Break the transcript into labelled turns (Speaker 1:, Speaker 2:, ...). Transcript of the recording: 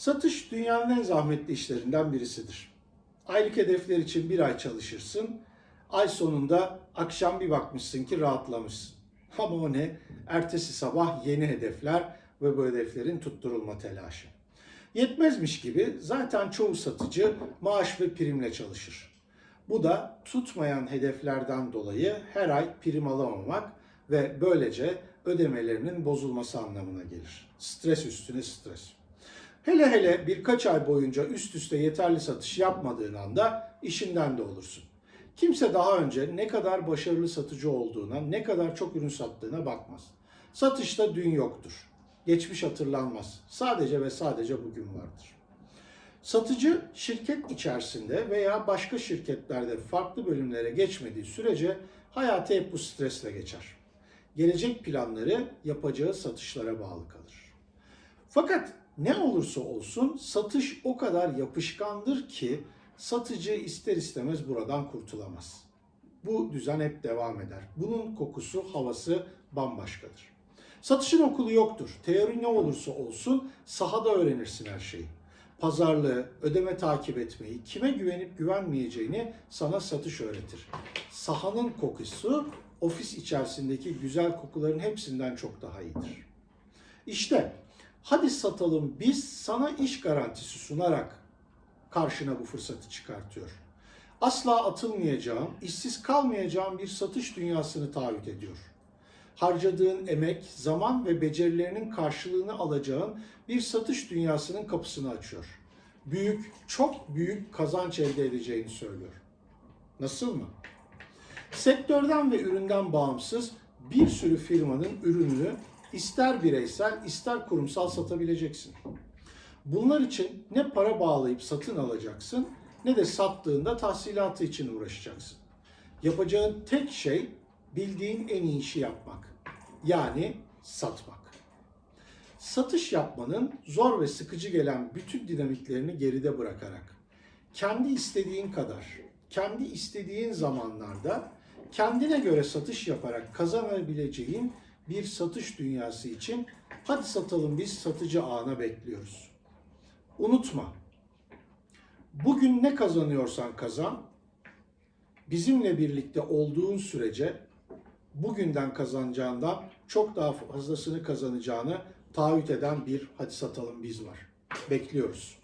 Speaker 1: Satış dünyanın en zahmetli işlerinden birisidir. Aylık hedefler için bir ay çalışırsın. Ay sonunda akşam bir bakmışsın ki rahatlamışsın. Ama o ne? Ertesi sabah yeni hedefler ve bu hedeflerin tutturulma telaşı. Yetmezmiş gibi zaten çoğu satıcı maaş ve primle çalışır. Bu da tutmayan hedeflerden dolayı her ay prim alamamak ve böylece ödemelerinin bozulması anlamına gelir. Stres üstüne stres. Hele hele birkaç ay boyunca üst üste yeterli satış yapmadığın anda işinden de olursun. Kimse daha önce ne kadar başarılı satıcı olduğuna, ne kadar çok ürün sattığına bakmaz. Satışta dün yoktur. Geçmiş hatırlanmaz. Sadece ve sadece bugün vardır. Satıcı şirket içerisinde veya başka şirketlerde farklı bölümlere geçmediği sürece hayatı hep bu stresle geçer. Gelecek planları yapacağı satışlara bağlı kalır. Fakat ne olursa olsun satış o kadar yapışkandır ki satıcı ister istemez buradan kurtulamaz. Bu düzen hep devam eder. Bunun kokusu, havası bambaşkadır. Satışın okulu yoktur. Teori ne olursa olsun sahada öğrenirsin her şeyi. Pazarlığı, ödeme takip etmeyi, kime güvenip güvenmeyeceğini sana satış öğretir. Sahanın kokusu ofis içerisindeki güzel kokuların hepsinden çok daha iyidir. İşte hadi satalım biz sana iş garantisi sunarak karşına bu fırsatı çıkartıyor. Asla atılmayacağın, işsiz kalmayacağın bir satış dünyasını taahhüt ediyor. Harcadığın emek, zaman ve becerilerinin karşılığını alacağın bir satış dünyasının kapısını açıyor. Büyük, çok büyük kazanç elde edeceğini söylüyor. Nasıl mı? Sektörden ve üründen bağımsız bir sürü firmanın ürününü ister bireysel ister kurumsal satabileceksin. Bunlar için ne para bağlayıp satın alacaksın ne de sattığında tahsilatı için uğraşacaksın. Yapacağın tek şey bildiğin en iyi işi yapmak. Yani satmak. Satış yapmanın zor ve sıkıcı gelen bütün dinamiklerini geride bırakarak kendi istediğin kadar, kendi istediğin zamanlarda kendine göre satış yaparak kazanabileceğin bir satış dünyası için hadi satalım biz satıcı ağına bekliyoruz. Unutma. Bugün ne kazanıyorsan kazan. Bizimle birlikte olduğun sürece bugünden kazanacağından çok daha fazlasını kazanacağını taahhüt eden bir hadi satalım biz var. Bekliyoruz.